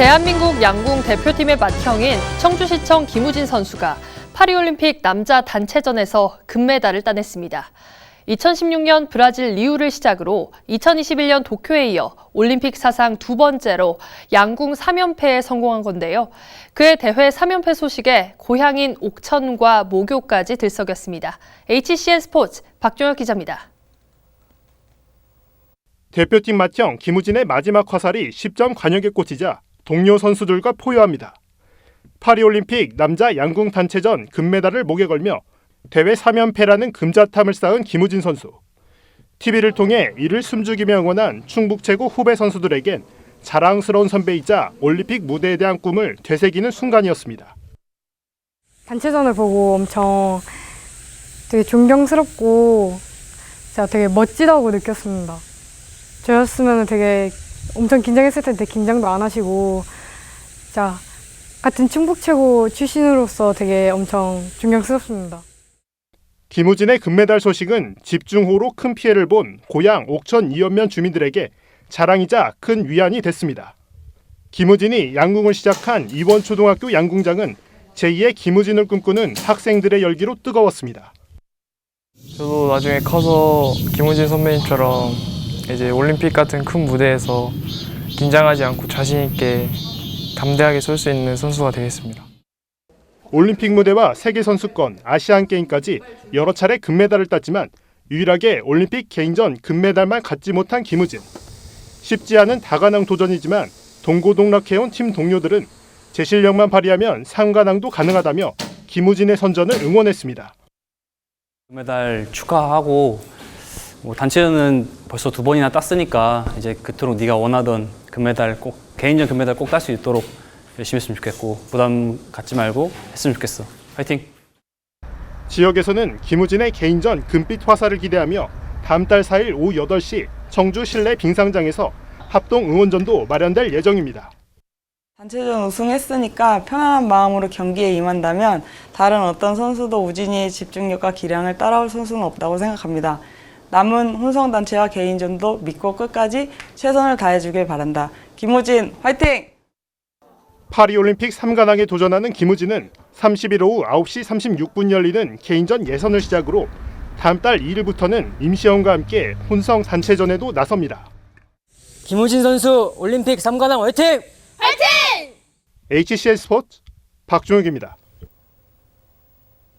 대한민국 양궁 대표팀의 맏형인 청주시청 김우진 선수가 파리올림픽 남자 단체전에서 금메달을 따냈습니다. 2016년 브라질 리우를 시작으로 2021년 도쿄에 이어 올림픽 사상 두 번째로 양궁 3연패에 성공한 건데요. 그의 대회 3연패 소식에 고향인 옥천과 모교까지 들썩였습니다. HCN 스포츠 박종혁 기자입니다. 대표팀 맏형 김우진의 마지막 화살이 10점 관역에 꽂히자 동료 선수들과 포효합니다. 파리올림픽 남자 양궁 단체전 금메달을 목에 걸며 대회 3연패라는 금자탐을 쌓은 김우진 선수. TV를 통해 이를 숨죽이며 응원한 충북 최고 후배 선수들에겐 자랑스러운 선배이자 올림픽 무대에 대한 꿈을 되새기는 순간이었습니다. 단체전을 보고 엄청 되게 존경스럽고 진짜 되게 멋지다고 느꼈습니다. 저였으면 되게 엄청 긴장했을 텐데 긴장도 안 하시고 진짜 같은 충북 최고 출신으로서 되게 엄청 존경스럽습니다. 김우진의 금메달 소식은 집중호우로 큰 피해를 본 고향 옥천 이연면 주민들에게 자랑이자 큰 위안이 됐습니다. 김우진이 양궁을 시작한 이원 초등학교 양궁장은 제2의 김우진을 꿈꾸는 학생들의 열기로 뜨거웠습니다. 저도 나중에 커서 김우진 선배님처럼 이제 올림픽 같은 큰 무대에서 긴장하지 않고 자신 있게 담대하게 설 수 있는 선수가 되겠습니다. 올림픽 무대와 세계 선수권, 아시안 게임까지 여러 차례 금메달을 땄지만 유일하게 올림픽 개인전 금메달만 갖지 못한 김우진. 쉽지 않은 다가낭 도전이지만 동고동락해온 팀 동료들은 제 실력만 발휘하면 상가낭도 가능하다며 김우진의 선전을 응원했습니다. 금메달 축하하고 뭐 단체전은 벌써 두 번이나 땄으니까 이제 그토록 네가 원하던 금메달 꼭 개인전 금메달 꼭 딸 수 있도록 열심히 했으면 좋겠고 부담 갖지 말고 했으면 좋겠어. 파이팅. 지역에서는 김우진의 개인전 금빛 화살을 기대하며 다음 달 4일 오후 8시 청주 실내 빙상장에서 합동 응원전도 마련될 예정입니다. 단체전 우승했으니까 편안한 마음으로 경기에 임한다면 다른 어떤 선수도 우진이의 집중력과 기량을 따라올 선수는 없다고 생각합니다. 남은 혼성단체와 개인전도 믿고 끝까지 최선을 다해주길 바란다. 김우진 화이팅! 파리올림픽 3관왕에 도전하는 김우진은 30일 오후 9시 36분 열리는 개인전 예선을 시작으로 다음 달 2일부터는 임시영과 함께 혼성 단체전에도 나섭니다. 김우진 선수 올림픽 3관왕 화이팅! HCN 스포츠 박종욱입니다.